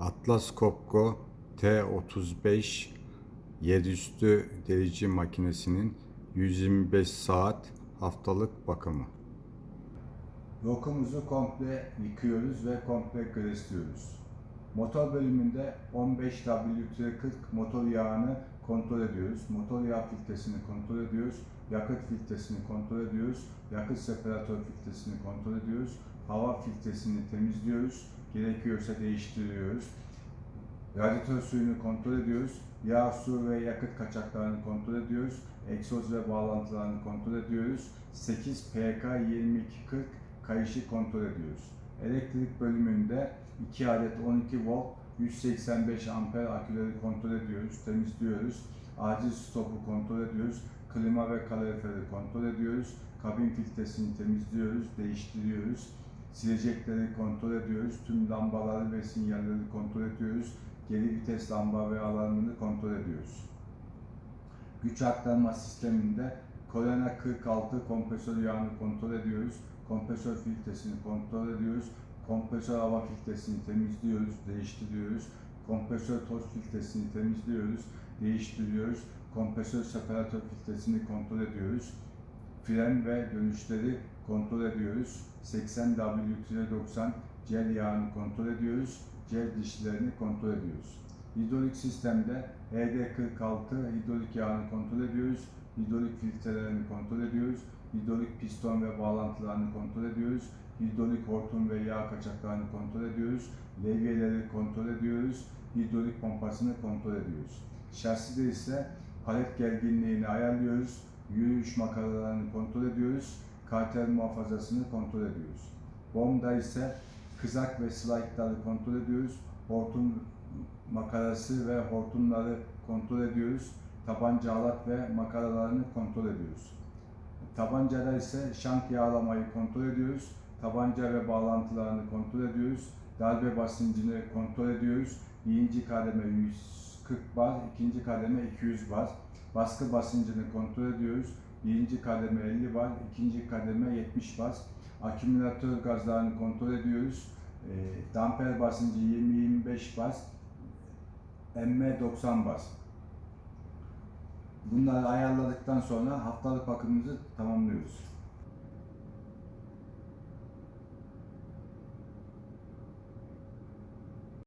Atlas Copco T35 yerüstü delici makinesinin 125 saat haftalık bakımı. Rokumuzu komple yıkıyoruz ve komple gresliyoruz. Motor bölümünde 15 W40 motor yağını kontrol ediyoruz. Motor yağ filtresini kontrol ediyoruz. Yakıt filtresini kontrol ediyoruz. Yakıt separatör filtresini kontrol ediyoruz. Hava filtresini temizliyoruz. Gerekiyorsa değiştiriyoruz. Radyatör suyunu kontrol ediyoruz. Yağ, su ve yakıt kaçaklarını kontrol ediyoruz. Egzoz ve bağlantılarını kontrol ediyoruz. 8 PK 2240 kayışı kontrol ediyoruz. Elektrik bölümünde 2 adet 12 volt 185 amper aküleri kontrol ediyoruz, temizliyoruz. Acil stopu kontrol ediyoruz. Klima ve kaloriferi kontrol ediyoruz. Kabin filtresini temizliyoruz, değiştiriyoruz. Silecekleri kontrol ediyoruz. Tüm lambaları ve sinyalleri kontrol ediyoruz. Geri vites lamba ve alarmını kontrol ediyoruz. Güç aktarma sisteminde Corona 46 kompresör yağını kontrol ediyoruz. Kompresör filtresini kontrol ediyoruz. Kompresör hava filtresini temizliyoruz, değiştiriyoruz. Kompresör toz filtresini temizliyoruz, değiştiriyoruz. Kompresör separatör filtresini kontrol ediyoruz. Fren ve dönüşleri kontrol ediyoruz. 80 W90 gel yağını kontrol ediyoruz. Gel dişlerini kontrol ediyoruz. Hidrolik sistemde ED46 hidrolik yağını kontrol ediyoruz. Hidrolik filtrelerini kontrol ediyoruz. Hidrolik piston ve bağlantılarını kontrol ediyoruz. Hidrolik hortum ve yağ kaçaklarını kontrol ediyoruz. Levyeleri kontrol ediyoruz. Hidrolik pompasını kontrol ediyoruz. Şaside ise palet gerginliğini ayarlıyoruz. Yürüyüş makaralarını kontrol ediyoruz. Karter muhafazasını kontrol ediyoruz. Bomda ise kızak ve slaytları kontrol ediyoruz. Hortum makarası ve hortumları kontrol ediyoruz. Tabanca alat ve makaralarını kontrol ediyoruz. Tabancada ise şank yağlamayı kontrol ediyoruz. Tabanca ve bağlantılarını kontrol ediyoruz. Darbe basıncını kontrol ediyoruz. Birinci kademe 140 bar, ikinci kademe 200 bar. Baskı basıncını kontrol ediyoruz. Birinci kademe 50 bar, ikinci kademe 70 bar. Akümülatör gazlarını kontrol ediyoruz. E, damper basıncı 20-25 bar. Emme 90 bar. Bunları ayarladıktan sonra haftalık bakımımızı tamamlıyoruz.